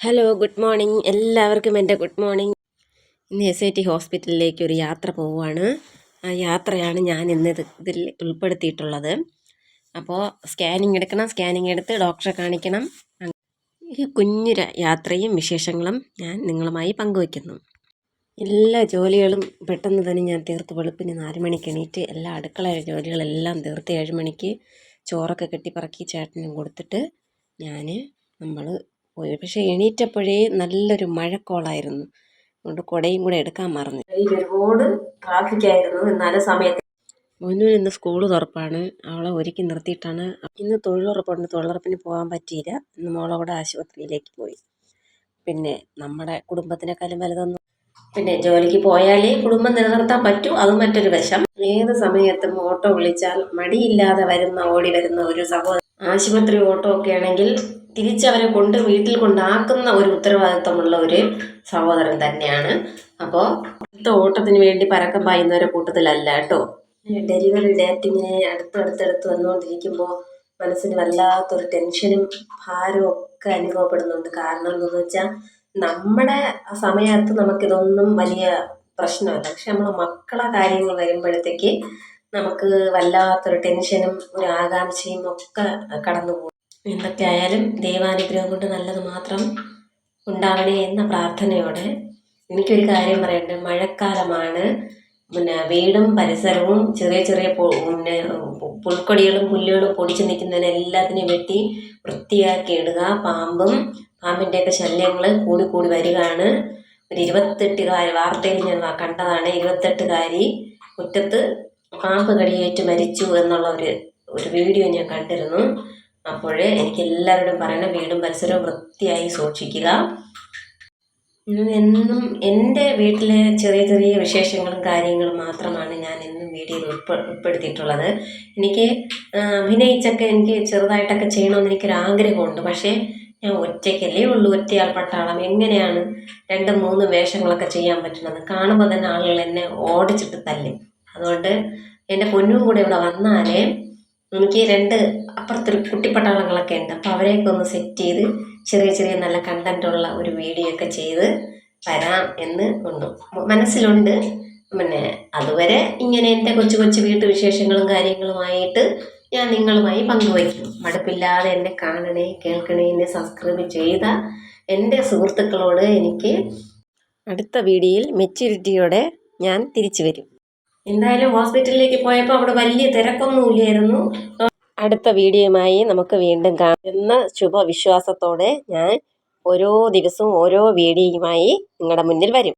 Hello good morning എല്ലാവർക്കും എന്റെ good morning ഇന്ന് എസ് ഐ ടി ഹോസ്പിറ്റലിലേക്ക് ഒരു യാത്ര പോവുകയാണ്. ആ യാത്രയാണ് ഞാൻ ഇന്ന് ഇത് ഇതിൽ ഉൾപ്പെടുത്തിയിട്ടുള്ളത്. അപ്പോൾ സ്കാനിങ് എടുക്കണം സ്കാനിങ് എടുത്ത് ഡോക്ടറെ കാണിക്കണം. ഈ കുഞ്ഞു യാത്രയും വിശേഷങ്ങളും ഞാൻ നിങ്ങളുമായി പങ്കുവയ്ക്കുന്നു. എല്ലാ ജോലികളും പെട്ടെന്ന് തന്നെ ഞാൻ തീർത്ത് വെളുപ്പിന് നാല് മണിക്ക് എണീറ്റ് എല്ലാ അടുക്കള ജോലികളെല്ലാം തീർത്ത് ഏഴ് മണിക്ക് ചോറൊക്കെ കെട്ടിപ്പറക്കി ചേട്ടനും കൊടുത്തിട്ട് ഞാൻ നമ്മൾ പോയി. പക്ഷേ എണീറ്റപ്പോഴേ നല്ലൊരു മഴക്കോളായിരുന്നു. അതുകൊണ്ട് കുടയും കൂടെ എടുക്കാൻ മറന്നു. ഒരുപാട് ട്രാഫിക് ആയിരുന്നു എന്നാലും സമയത്ത്. മോനു ഇന്ന് സ്കൂൾ തുറപ്പാണ്. അവളെ ഒരുക്കി നിർത്തിയിട്ടാണ്. ഇന്ന് തൊഴിലുറപ്പുണ്ട്. തൊഴിലുറപ്പിന് പോകാൻ പറ്റിയില്ല. ഇന്ന് മോളവിടെ ആശുപത്രിയിലേക്ക് പോയി. പിന്നെ നമ്മുടെ കുടുംബത്തിനേക്കാളും വലുതൊന്നും. പിന്നെ ജോലിക്ക് പോയാലേ കുടുംബം നിലനിർത്താൻ പറ്റൂ. അത് മറ്റൊരു വശം ഏത് സമയത്തും ഓട്ടോ വിളിച്ചാൽ മടിയില്ലാതെ വരുന്ന ഓടി വരുന്ന ഒരു സഹോദരൻ ആശുപത്രി ഓട്ടോ ഒക്കെ ആണെങ്കിൽ തിരിച്ചവരെ കൊണ്ട് വീട്ടിൽ കൊണ്ടാക്കുന്ന ഒരു ഉത്തരവാദിത്തമുള്ള ഒരു സഹോദരൻ തന്നെയാണ്. അപ്പോൾ അടുത്ത ഓട്ടത്തിന് വേണ്ടി പരക്കം പായുന്നവരെ കൂട്ടത്തിലല്ല കേട്ടോ. ഡെലിവറി ഡേറ്റ് ഇങ്ങനെ അടുത്തടുത്തടുത്ത് വന്നുകൊണ്ടിരിക്കുമ്പോൾ മനസ്സിന് വല്ലാത്തൊരു ടെൻഷനും ഭാരവും ഒക്കെ അനുഭവപ്പെടുന്നുണ്ട്. കാരണം എന്താണെന്ന് വെച്ചാൽ നമ്മുടെ സമയത്ത് നമുക്കിതൊന്നും വലിയ പ്രശ്നമല്ല. പക്ഷെ നമ്മളെ മക്കളെ കാര്യങ്ങൾ വരുമ്പോഴത്തേക്ക് നമുക്ക് വല്ലാത്തൊരു ടെൻഷനും ഒരു ആകാംക്ഷയും ഒക്കെ കടന്നു എന്തൊക്കെ ആയാലും ദൈവാനുഗ്രഹം കൊണ്ട് നല്ലത് മാത്രം ഉണ്ടാവണേ എന്ന പ്രാർത്ഥനയോടെ എനിക്കൊരു കാര്യം പറയണ്ട് മഴക്കാലമാണ്. പിന്നെ വീടും പരിസരവും ചെറിയ ചെറിയ പിന്നെ പുൽക്കൊടികളും പുല്ലുകളും പൊടിച്ച് നിൽക്കുന്നതിനെ എല്ലാത്തിനെയും വെട്ടി വൃത്തിയാക്കി ഇടുക. പാമ്പും പാമ്പിന്റെയൊക്കെ ശല്യങ്ങൾ കൂടി കൂടി വരികയാണ്. ഒരു ഇരുപത്തെട്ടുകാരി വാർത്തയിൽ ഞാൻ കണ്ടതാണ്. ഇരുപത്തെട്ടുകാരി മുറ്റത്ത് പാമ്പ് കടിയേറ്റ് മരിച്ചു എന്നുള്ള ഒരു ഒരു വീഡിയോ ഞാൻ കണ്ടിരുന്നു. അപ്പോൾ എനിക്ക് എല്ലാവരോടും പറയണം വീടും പരിസരവും വൃത്തിയായി സൂക്ഷിക്കുക. എന്നും എന്റെ വീട്ടിലെ ചെറിയ ചെറിയ വിശേഷങ്ങളും കാര്യങ്ങളും മാത്രമാണ് ഞാൻ എന്നും വീഡിയോയിൽ ഉൾപ്പെ ഉൾപ്പെടുത്തിയിട്ടുള്ളത്. എനിക്ക് അഭിനയിച്ചൊക്കെ എനിക്ക് ചെറുതായിട്ടൊക്കെ ചെയ്യണമെന്ന് എനിക്കൊരാഗ്രഹമുണ്ട്. പക്ഷേ ഞാൻ ഒറ്റയ്ക്കല്ലേ ഉള്ളൂ ഒറ്റയാൾ പട്ടാളം. എങ്ങനെയാണ് രണ്ടും മൂന്നും വേഷങ്ങളൊക്കെ ചെയ്യാൻ പറ്റുന്നത്? കാണുമ്പോൾ തന്നെ ആളുകൾ എന്നെ ഓടിച്ചിട്ട് തല്ലും. അതുകൊണ്ട് എന്റെ പൊന്നും കൂടെ ഇവിടെ വന്നാലേ എനിക്ക് രണ്ട് അപ്പുറത്തൊരു കുട്ടിപ്പട്ടാളങ്ങളൊക്കെ ഉണ്ട്. അപ്പോൾ അവരെയൊക്കെ ഒന്ന് സെറ്റ് ചെയ്ത് ചെറിയ ചെറിയ നല്ല കണ്ടന്റുള്ള ഒരു വീഡിയോ ഒക്കെ ചെയ്ത് വരാം എന്ന് ഉണ്ട് മനസ്സിലുണ്ട്. പിന്നെ അതുവരെ ഇങ്ങനെ എന്റെ കൊച്ചു കൊച്ചു വീട്ടു വിശേഷങ്ങളും കാര്യങ്ങളുമായിട്ട് ഞാൻ നിങ്ങളുമായി പങ്കുവയ്ക്കും. മടുപ്പില്ലാതെ എന്നെ കാണണേ കേൾക്കണേ എന്നെ സബ്സ്ക്രൈബ് ചെയ്ത എന്റെ സുഹൃത്തുക്കളോട് എനിക്ക് അടുത്ത വീഡിയോയിൽ മെച്യൂരിറ്റിയോടെ ഞാൻ തിരിച്ചു വരും. എന്തായാലും ഹോസ്പിറ്റലിലേക്ക് പോയപ്പോൾ അവിടെ വലിയ തിരക്കൊന്നുമില്ലായിരുന്നു. അടുത്ത വീഡിയോയുമായി നമുക്ക് വീണ്ടും കാണാം. എന്ന ശുഭവിശ്വാസത്തോടെ ഞാൻ ഓരോ ദിവസവും ഓരോ വീഡിയോയുമായി നിങ്ങളുടെ മുന്നിൽ വരും.